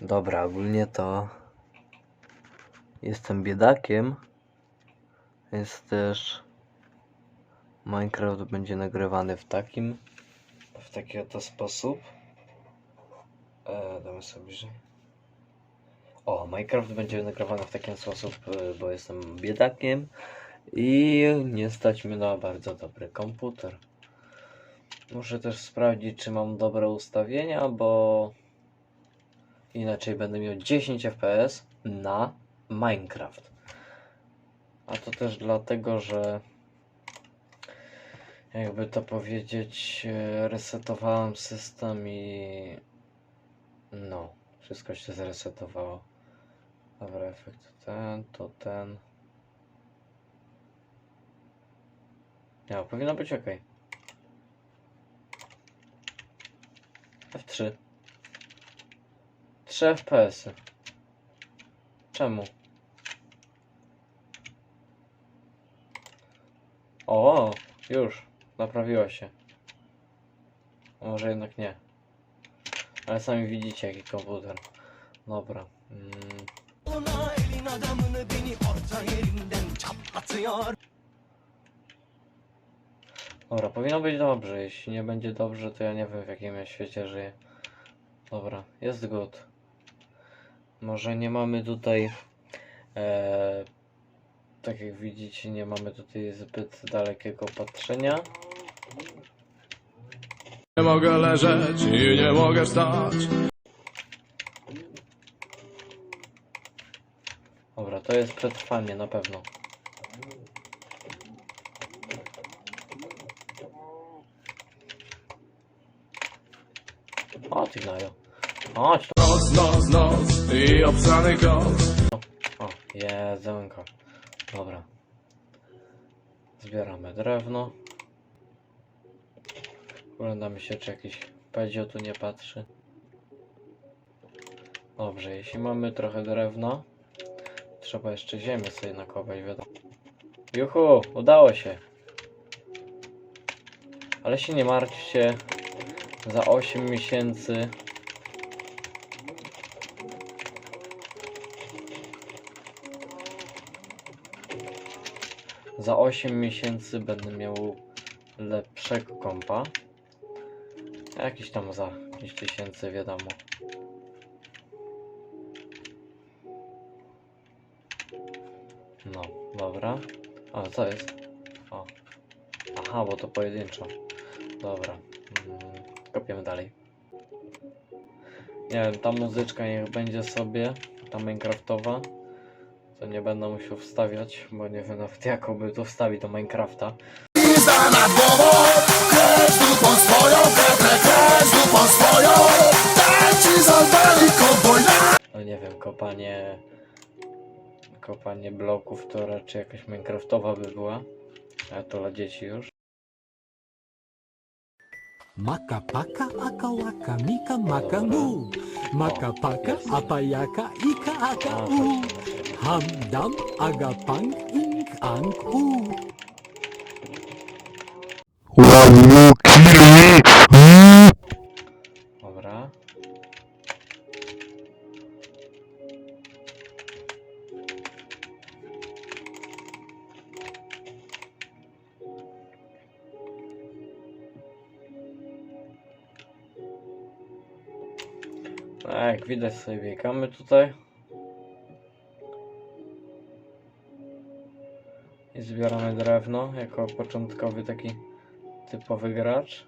Dobra, ogólnie to jestem biedakiem, więc też Minecraft będzie nagrywany w takim w taki oto sposób. E, damy sobie bliżej. O, Minecraft będzie nagrywany w taki sposób, e, bo jestem biedakiem i nie stać mnie na bardzo dobry komputer. Muszę też sprawdzić, czy mam dobre ustawienia, bo inaczej będę miał 10 FPS na Minecraft. A to też dlatego, że jakby to powiedzieć, e, resetowałem system i no, wszystko się zresetowało. Dobra, efekt ten, to ten. Ja, powinno być ok. F3. 3 FPS. Czemu? O, już. Naprawiło się. Może jednak nie. Ale sami widzicie jaki komputer. Dobra. Mm. Dobra, powinno być dobrze. Jeśli nie będzie dobrze, to ja nie wiem w jakim ja świecie żyję. Dobra, jest good. Może nie mamy tutaj. E, tak jak widzicie, nie mamy tutaj zbyt dalekiego patrzenia. Nie mogę leżeć i nie mogę wstać. Dobra, to jest przetrwanie na pewno. O, ty. Chodź tu. Noc, noc i obsrany kot. O, jedzonko. Dobra. Zbieramy drewno. Oglądamy się, czy jakiś pedzio tu nie patrzy. Dobrze, jeśli mamy trochę drewna, trzeba jeszcze ziemię sobie nakopać, wiadomo. Juhu, udało się. Ale się nie martwcie. Za 8 miesięcy Za 8 miesięcy będę miał lepszego kompa. Jakiś tam za 5 tysięcy, wiadomo. No, dobra. O, co jest? O. Aha, bo to pojedynczo. Dobra. Mm, kopiemy dalej. Nie wiem, ta muzyczka niech będzie sobie, ta Minecraftowa. To nie będę musiał wstawiać, bo nie wiem nawet jakoby to wstawi do Minecrafta. Za głową, kręć dupą swoją, kręć, kręć dupą swoją. Tańczy z altari kowboj No nie wiem, kopanie... Kopanie bloków to raczej jakaś Minecraftowa by była. A to dla dzieci już. Maka paka aka waka mika maka mu. Maka paka apa yaka ika aka u. Ham dam aga pang ink ang u. Dobra. No, jak widać sobie biegamy tutaj. I zbieramy drewno jako początkowy taki typowy gracz.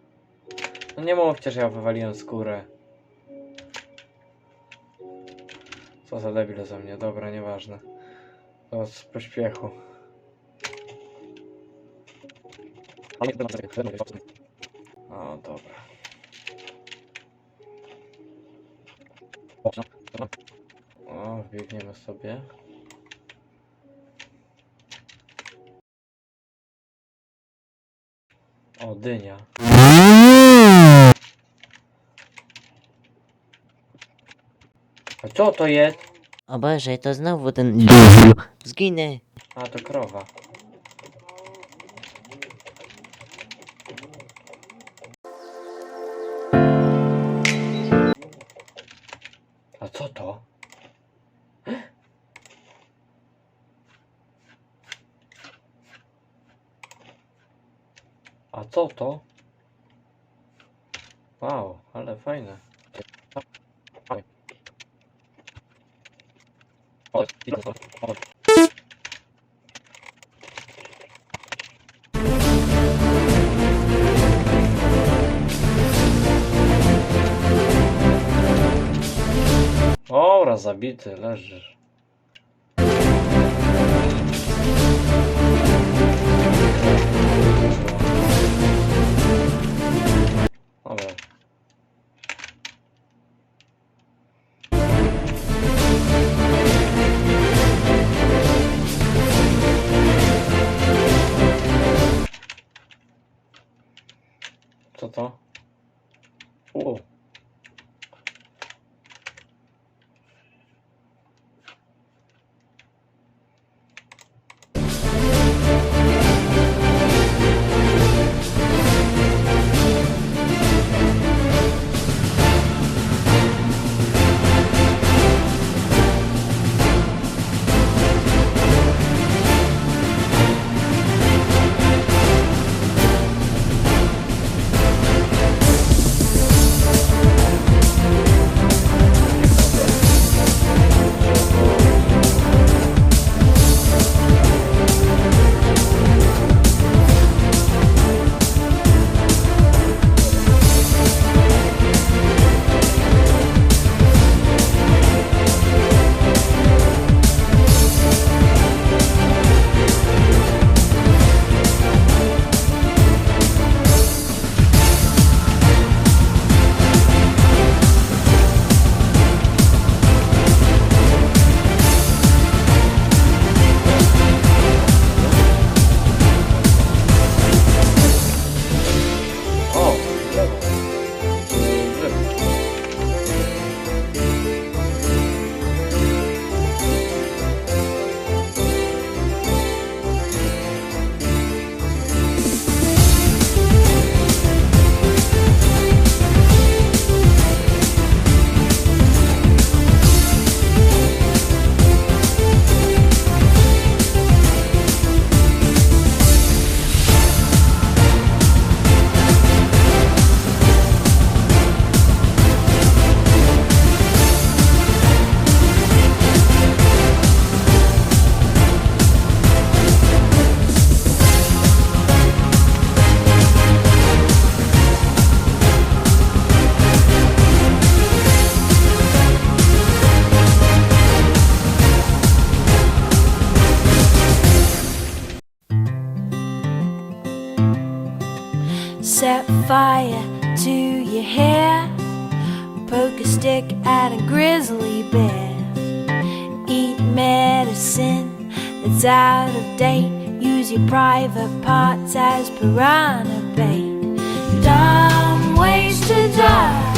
No nie mówcie, że ja wywaliłem skórę. Co za debil za mnie, dobra, nieważne. To z pośpiechu. O, dobra. O, biegniemy sobie. O, dynia. A co to jest? O Boże, to znowu ten. Zginę. A, to krowa. A co to? Wow, ale fajne. Ora, zabity, leżysz. U. Set fire to your hair. Poke a stick at a grizzly bear. Eat medicine that's out of date. Use your private parts as piranha bait. Dumb ways to die.